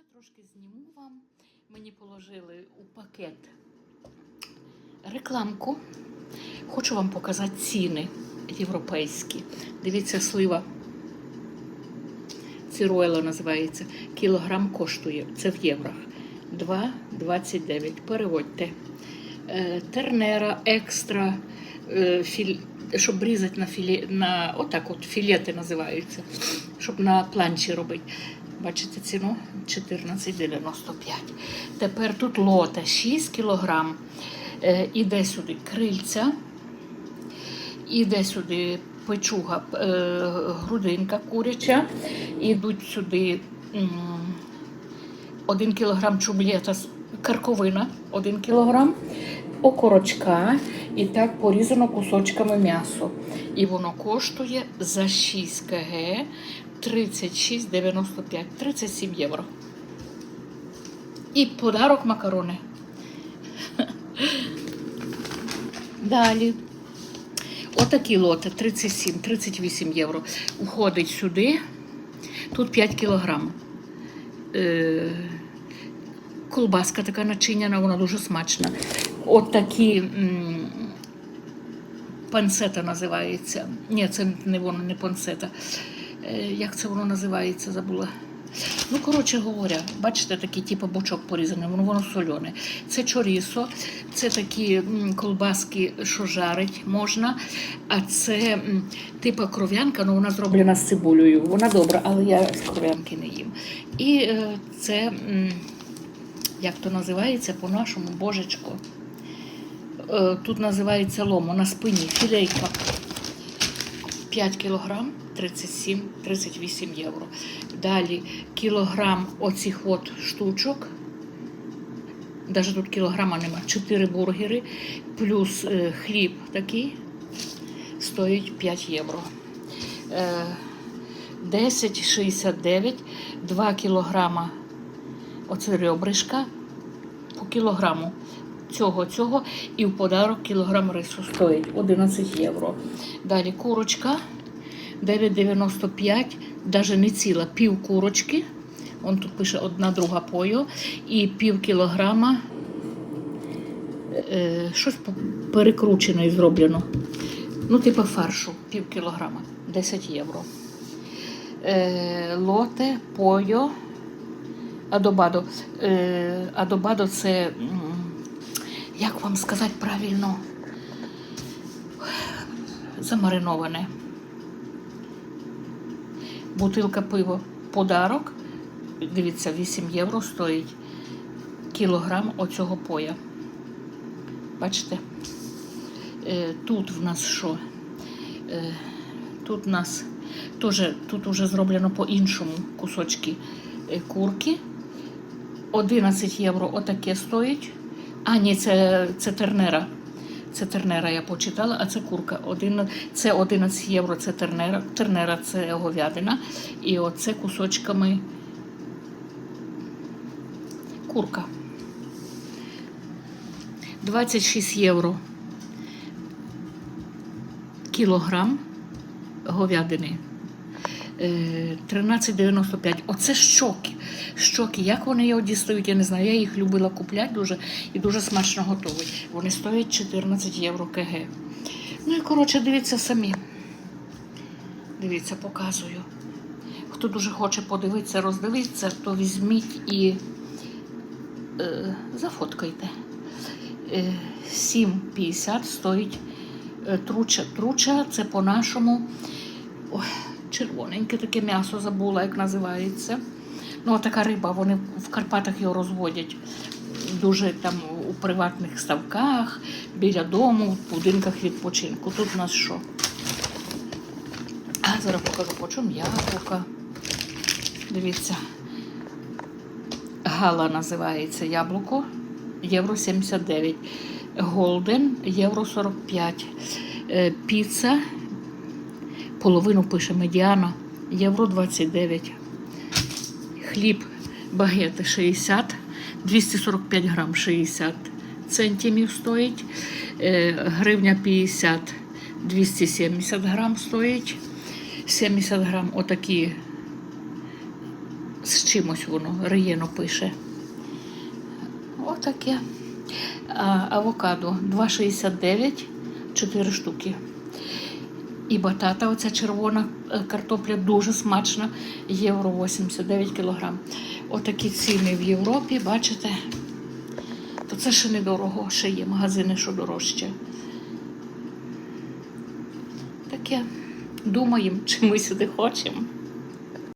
Ще трошки зніму вам. Мені положили у пакет рекламку. Хочу вам показати ціни європейські. Дивіться, слива. Ціруела називається. Кілограм коштує. Це в єврах. 2,29. Переводьте. Е, Тернера екстра, е, щоб різати на філі... на отак от філети називаються, щоб на планчі робити. Бачите ціну 14,95. Тепер тут лота 6 кілограм. Е, Іде сюди крильця, іде сюди печуга, е, грудинка куряча, ідуть сюди. м, 1 кілограм чублєта, карковина 1 кілограм, окорочка і так порізано кусочками м'ясо. І воно коштує за 6 кг 36,95, 37 євро. І подарок макарони. Далі. Отакі лоти 37-38 євро. Уходить сюди. Тут 5 кілограм. Е, колбаска така начиняна, вона дуже смачна. От такі м, панцета називається. Ні, це не воно, не панцета. Е, як це воно називається, забула. Ну, коротше говоря, бачите, такий типу бочок порізаний, воно воно соляне. Це чорісо, це такі колбаски, що жарить можна. А це м, типу кров'янка, ну вона зроблена з цибулею. Вона добра, але я з кров'янки не їм. І е, це, як то називається по-нашому, божечко. Е, тут називається ломо на спині, філейка. 5 кілограм 37-38 євро. Далі кілограм оцих от штучок. Навіть тут кілограма нема. 4 бургери плюс е, хліб такий стоїть 5 євро. Е, 10,69, 2 кілограма оце ребришка по кілограму цього, цього, і в подарок кілограм рису стоїть 11 євро. Далі курочка 9,95, навіть не ціла, пів курочки. Он тут пише одна друга пою, і пів кілограма е, щось перекручене і зроблено. Ну, типу фаршу, пів кілограма, 10 євро. Е, лоте, пойо, адобадо. Е, адобадо це, як вам сказати правильно, замариноване. Бутилка пива подарок. Дивіться, 8 євро стоїть кілограм оцього поя. Бачите? Е, тут в нас що? Е, тут в нас теж тут вже зроблено по-іншому кусочки е, курки. 11 євро отаке стоїть. А, ні, це, це тернера. Це тернера, я почитала, а це курка. Один, це 11 євро, це тернера. Тернера це говядина. І оце кусочками курка. 26 євро кілограм говядини. Е, 13,95. Оце щоки. Щоки. Як вони його дістають, я не знаю. Я їх любила купляти дуже і дуже смачно готують. Вони стоять 14 євро КГ. Ну і коротше, дивіться самі. Дивіться, показую. Хто дуже хоче подивитися, роздивитися, то візьміть і е, зафоткайте. Е, 7,50 стоїть е, труча. Труча це по-нашому. Ой, червоненьке таке м'ясо забула, як називається. Ну, така риба, вони в Карпатах його розводять дуже там у приватних ставках, біля дому, в будинках відпочинку. Тут у нас що? А зараз покажу, по яблука. Дивіться. Гала називається яблуко. Євро 79. Голден євро 45. Е, Піца. Половину пише медіана. Євро 29. Хліб багети 60. 245 грам 60 центимів стоїть. Е, Гривня 50. 270 грам стоїть. 70 грам отакі з чимось воно, Риєно пише. Отаке. Авокадо 2,69, 4 штуки. І батата, оця червона е, картопля дуже смачна, євро 89 кілограм. Отакі ціни в Європі, бачите? То це ще недорого, ще є магазини, що дорожче. Таке. Думаємо, чи ми сюди хочемо.